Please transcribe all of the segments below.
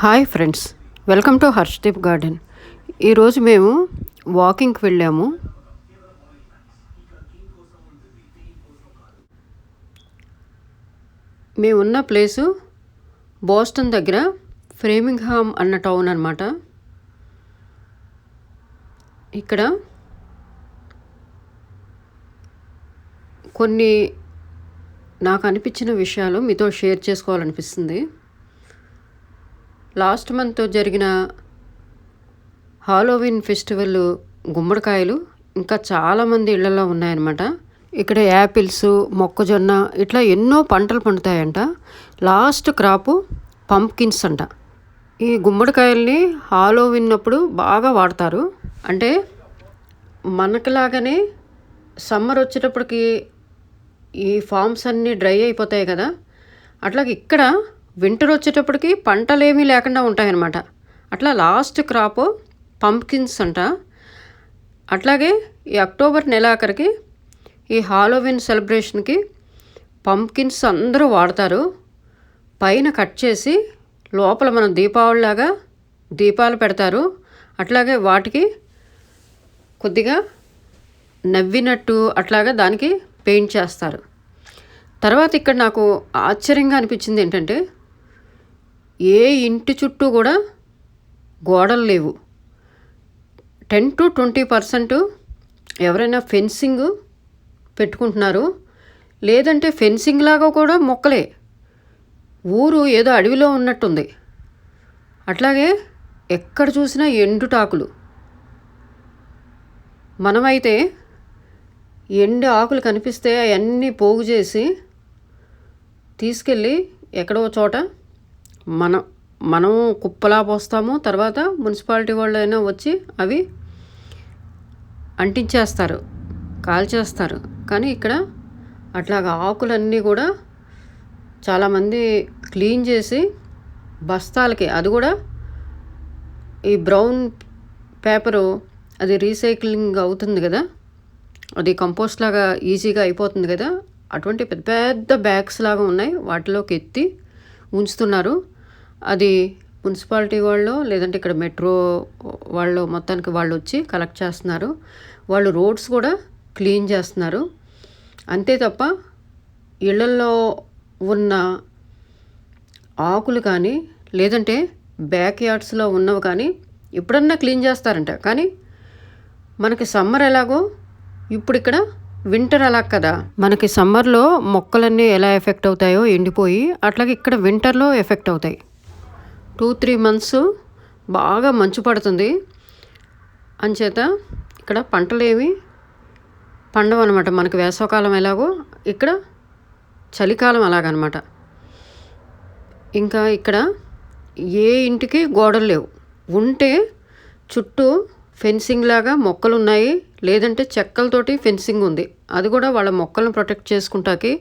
Hi friends welcome to Harshdeep garden. ఈరోజు మేము వాకింగ్కి వెళ్ళాము. మేమున్న ప్లేసు బోస్టన్ దగ్గర ఫ్రేమింగ్హామ్ అన్న టౌన్ అనమాట ఇక్కడ కొన్ని నాకు అనిపించిన విషయాలు మీతో షేర్ చేసుకోవాలనిపిస్తుంది. లాస్ట్ మంత్ జరిగిన హాలోవిన్ ఫెస్టివల్ గుమ్మడికాయలు ఇంకా చాలామంది ఇళ్ళలో ఉన్నాయన్నమాట. ఇక్కడ యాపిల్స్ మొక్కజొన్న ఇట్లా ఎన్నో పంటలు పండుతాయంట. లాస్ట్ క్రాపు పంప్కిన్స్ అంట. ఈ గుమ్మడికాయల్ని హాలోవిన్ అప్పుడు బాగా వాడతారు. అంటే మనకిలాగానే సమ్మర్ వచ్చేటప్పటికి ఈ ఫామ్స్ అన్నీ డ్రై అయిపోతాయి కదా. అట్లాగే ఇక్కడ వింటర్ వచ్చేటప్పటికి పంటలేమీ లేకుండా ఉంటాయన్నమాట. అట్లా లాస్ట్ క్రాప్ పంప్కిన్స్ అంట. అట్లాగే ఈ అక్టోబర్ నెలాఖరికి ఈ హాలోవిన్ సెలబ్రేషన్కి పంప్కిన్స్ అందరూ వాడతారు. పైన కట్ చేసి లోపల మనం దీపావళిలాగా దీపాలు పెడతారు. అట్లాగే వాటికి కొద్దిగా నవ్వినట్టు అట్లాగా దానికి పెయింట్ చేస్తారు. తర్వాత ఇక్కడ నాకు ఆశ్చర్యంగా అనిపించింది ఏంటంటే ఏ ఇంటి చుట్టూ కూడా గోడలు లేవు. టెన్ టు ట్వంటీ పర్సెంట్ ఎవరైనా ఫెన్సింగ్ పెట్టుకుంటున్నారు. లేదంటే ఫెన్సింగ్ లాగా కూడా మొక్కలే. ఊరు ఏదో అడవిలో ఉన్నట్టుంది. అట్లాగే ఎక్కడ చూసినా ఎండుటాకులు మనమైతే ఎండు ఆకులు కనిపిస్తే అవన్నీ పోగు చేసి తీసుకెళ్ళి ఎక్కడో చోట మనం మనం కుప్పలా పోస్తాము తర్వాత మున్సిపాలిటీ వాళ్ళు అయినా వచ్చి అవి అంటించేస్తారు కాల్చేస్తారు. కానీ ఇక్కడ అట్లాగా ఆకులన్నీ కూడా చాలామంది క్లీన్ చేసి బస్తాలకి అది కూడా ఈ బ్రౌన్ పేపరు అది రీసైక్లింగ్ అవుతుంది కదా? అది కంపోస్ట్ లాగా ఈజీగా అయిపోతుంది కదా? అటువంటి పెద్ద పెద్ద బ్యాగ్స్ లాగా ఉన్నాయి వాటిలోకి ఎత్తి ఉంచుతున్నారు. అది మున్సిపాలిటీ వాళ్ళు లేదంటే ఇక్కడ మెట్రో వాళ్ళు మొత్తానికి వాళ్ళు వచ్చి కలెక్ట్ చేస్తున్నారు. వాళ్ళు రోడ్స్ కూడా క్లీన్ చేస్తున్నారు. అంతే తప్ప ఇళ్ళల్లో ఉన్న ఆకులు కానీ లేదంటే బ్యాక్ యార్డ్స్లో ఉన్నవి కానీ ఎప్పుడన్నా క్లీన్ చేస్తారంట. కానీ మనకి సమ్మర్ ఎలాగో ఇప్పుడు ఇక్కడ వింటర్ అలా కదా. మనకి సమ్మర్లో మొక్కలన్నీ ఎలా ఎఫెక్ట్ అవుతాయో ఎండిపోయి అట్లాగే ఇక్కడ వింటర్లో ఎఫెక్ట్ అవుతాయి. టూ త్రీ మంత్స్ బాగా మంచు పడుతుంది. అంచేత ఇక్కడ పంటలు ఏమి పండవు అనమాట మనకి వేసవకాలం ఎలాగో ఇక్కడ చలికాలం అలాగనమాట ఇంకా ఇక్కడ ఏ ఇంటికి గోడలు లేవు. ఉంటే చుట్టూ ఫెన్సింగ్ లాగా మొక్కలు ఉన్నాయి లేదంటే చెక్కలతోటి ఫెన్సింగ్ ఉంది. అది కూడా వాళ్ళ మొక్కలను ప్రొటెక్ట్ చేసుకుంటాకి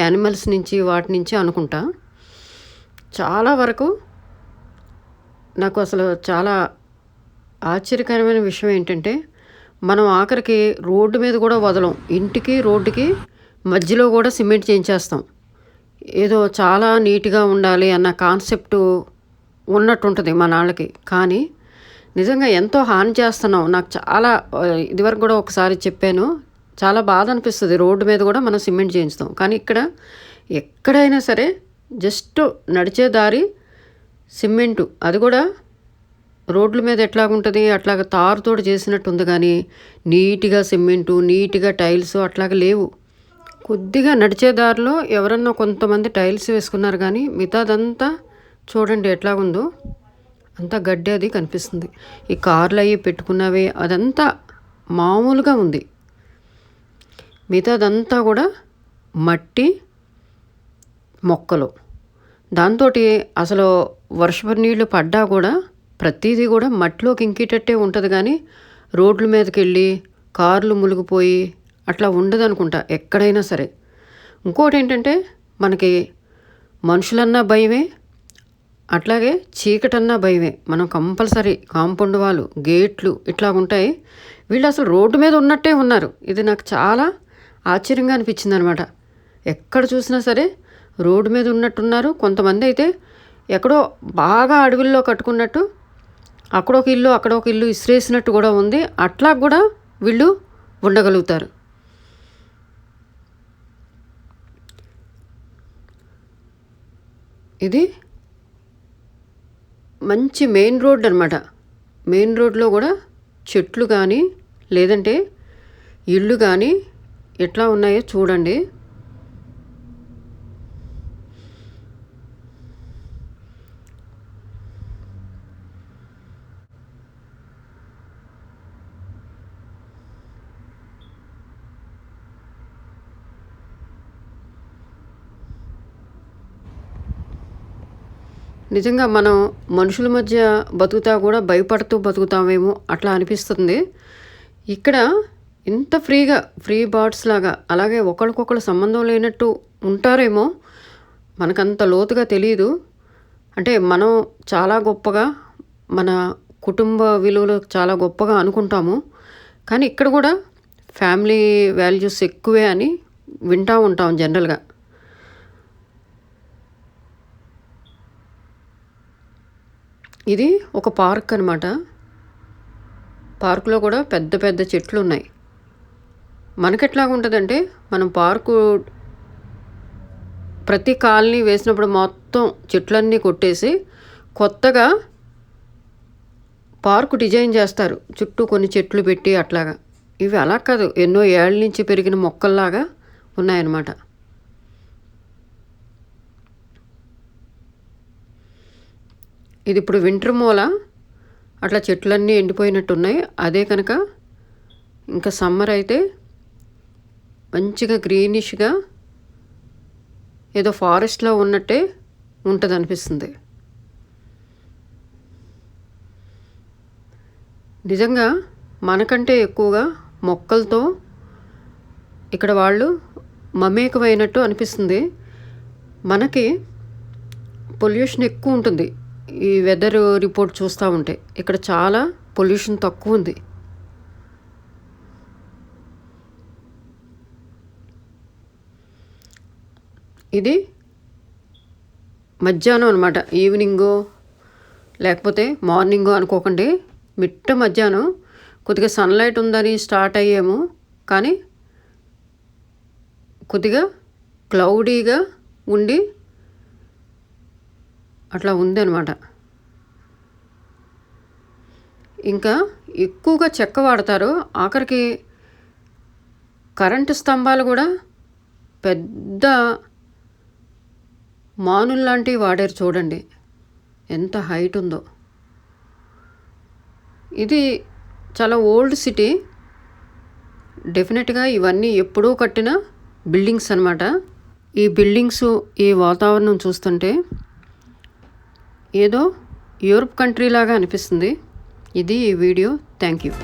యానిమల్స్ నుంచి వాటి నుంచి అనుకుంటా. చాలా వరకు నాకు అసలు చాలా ఆశ్చర్యకరమైన విషయం ఏంటంటే మనం ఆఖరికి రోడ్డు మీద కూడా వదలం. ఇంటికి రోడ్డుకి మధ్యలో కూడా సిమెంట్ చేయించేస్తాం. ఏదో చాలా నీట్గా ఉండాలి అన్న కాన్సెప్ట్ ఉన్నట్టుంటుంది మన వాళ్ళకి కానీ నిజంగా ఎంతో హాని చేస్తున్నాం. నాకు చాలా ఇదివరకు కూడా ఒకసారి చెప్పాను చాలా బాధ అనిపిస్తుంది. రోడ్డు మీద కూడా మనం సిమెంట్ చేయించుతాం. కానీ ఇక్కడ ఎక్కడైనా సరే జస్ట్ నడిచే దారి సిమెంటు. అది కూడా రోడ్ల మీద ఎట్లాగుంటుంది? అట్లాగ తారుతోడు చేసినట్టు ఉంది కానీ నీట్గా సిమెంటు నీట్గా టైల్స్ అట్లాగా లేవు. కొద్దిగా నడిచే దారిలో ఎవరన్నా కొంతమంది టైల్స్ వేసుకున్నారు కానీ మిగతాదంతా చూడండి ఎట్లాగుందో. అంతా గడ్డి అది కనిపిస్తుంది. ఈ కార్లు అవి పెట్టుకున్నవి అదంతా మామూలుగా ఉంది. మిగతాదంతా కూడా మట్టి మొక్కలు. దాంతో అసలు వర్షపు నీళ్ళు పడ్డా కూడా ప్రతిదీ కూడా మట్టిలోకి ఇంకేటట్టే ఉంటుంది కానీ రోడ్ల మీదకి వెళ్ళి కార్లు మునిగిపోయి అట్లా ఉండదు అనుకుంటా ఎక్కడైనా సరే. ఇంకోటి ఏంటంటే మనకి మనుషులన్నా భయమే అట్లాగే చీకటన్నా భయమే. మనం కంపల్సరీ కాంపౌండ్ వాళ్ళు గేట్లు ఇట్లా ఉంటాయి. వీళ్ళు అసలు రోడ్డు మీద ఉన్నట్టే ఉన్నారు. ఇది నాకు చాలా ఆశ్చర్యంగా అనిపించింది అనమాట ఎక్కడ చూసినా సరే రోడ్డు మీద ఉన్నట్టున్నారు కొంతమంది అయితే ఎక్కడో బాగా అడవుల్లో కట్టుకున్నట్టు అక్కడొక ఇల్లు అక్కడొక ఇల్లు ఇసిరేసినట్టు కూడా ఉంది. అట్లా కూడా వీళ్ళు ఉండగలుగుతారు. ఇది మంచి మెయిన్ రోడ్ అనమాట మెయిన్ రోడ్లో కూడా చెట్లు కానీ లేదంటే ఇళ్ళు కానీ ఎట్లా ఉన్నాయో చూడండి. నిజంగా మనం మనుషుల మధ్య బతుకుతా కూడా భయపడుతూ బతుకుతామేమో అట్లా అనిపిస్తుంది. ఇక్కడ ఇంత ఫ్రీగా ఫ్రీ బార్డ్స్ లాగా అలాగే ఒకరికొకరు సంబంధం లేనట్టు ఉంటారేమో మనకంత లోతుగా తెలియదు అంటే మనం చాలా గొప్పగా మన కుటుంబ విలువలు చాలా గొప్పగా అనుకుంటాము. కానీ ఇక్కడ కూడా ఫ్యామిలీ వాల్యూస్ ఎక్కువే అని వింటూ ఉంటాం జనరల్గా. ఇది ఒక పార్క్ అనమాట పార్కులో కూడా పెద్ద పెద్ద చెట్లు ఉన్నాయి మనకెట్లాగా ఉంటుందంటే మనం పార్కు ప్రతి కాలనీ వేసినప్పుడు మొత్తం చెట్లన్నీ కొట్టేసి కొత్తగా పార్కు డిజైన్ చేస్తారు. చుట్టూ కొన్ని చెట్లు పెట్టి అట్లాగా. ఇవి అలా కాదు. ఎన్నో ఏళ్ళ నుంచి పెరిగిన మొక్కల్లాగా ఉన్నాయన్నమాట. ఇది ఇప్పుడు వింటర్ మూల అట్లా చెట్లన్నీ ఎండిపోయినట్టు ఉన్నాయి అదే కనుక ఇంకా సమ్మర్ అయితే మంచిగా గ్రీనిష్గా ఏదో ఫారెస్ట్లో ఉన్నట్టే ఉంటుంది అనిపిస్తుంది నిజంగా మనకంటే ఎక్కువగా మొక్కలతో ఇక్కడ వాళ్ళు మమేకమైనట్టు అనిపిస్తుంది. మనకి పొల్యూషన్ ఎక్కువ ఉంటుంది. ఈ వెదర్ రిపోర్ట్ చూస్తూ ఉంటే ఇక్కడ చాలా పొల్యూషన్ తక్కువ ఉంది. ఇది మధ్యాహ్నం అనమాట ఈవినింగో లేకపోతే మార్నింగో అనుకోకండి. మిట్ట మధ్యాహ్నం కొద్దిగా సన్లైట్ ఉందని స్టార్ట్ అయ్యాము. కానీ కొద్దిగా క్లౌడీగా ఉండి అట్లా ఉంది అనమాట ఇంకా ఎక్కువగా చెక్క వాడతారు. ఆఖరికి కరెంటు స్తంభాలు కూడా పెద్ద మానుల్లాంటివి వాడారు చూడండి. ఎంత హైట్ ఉందో. ఇది చాలా ఓల్డ్ సిటీ. డెఫినెట్గా ఇవన్నీ ఎప్పుడూ కట్టిన బిల్డింగ్స్ అనమాట ఈ బిల్డింగ్స్ ఈ వాతావరణం చూస్తుంటే ఏదో యూరప్ కంట్రీ లాగా అనిపిస్తుంది. ఇది ఈ వీడియో. Thank you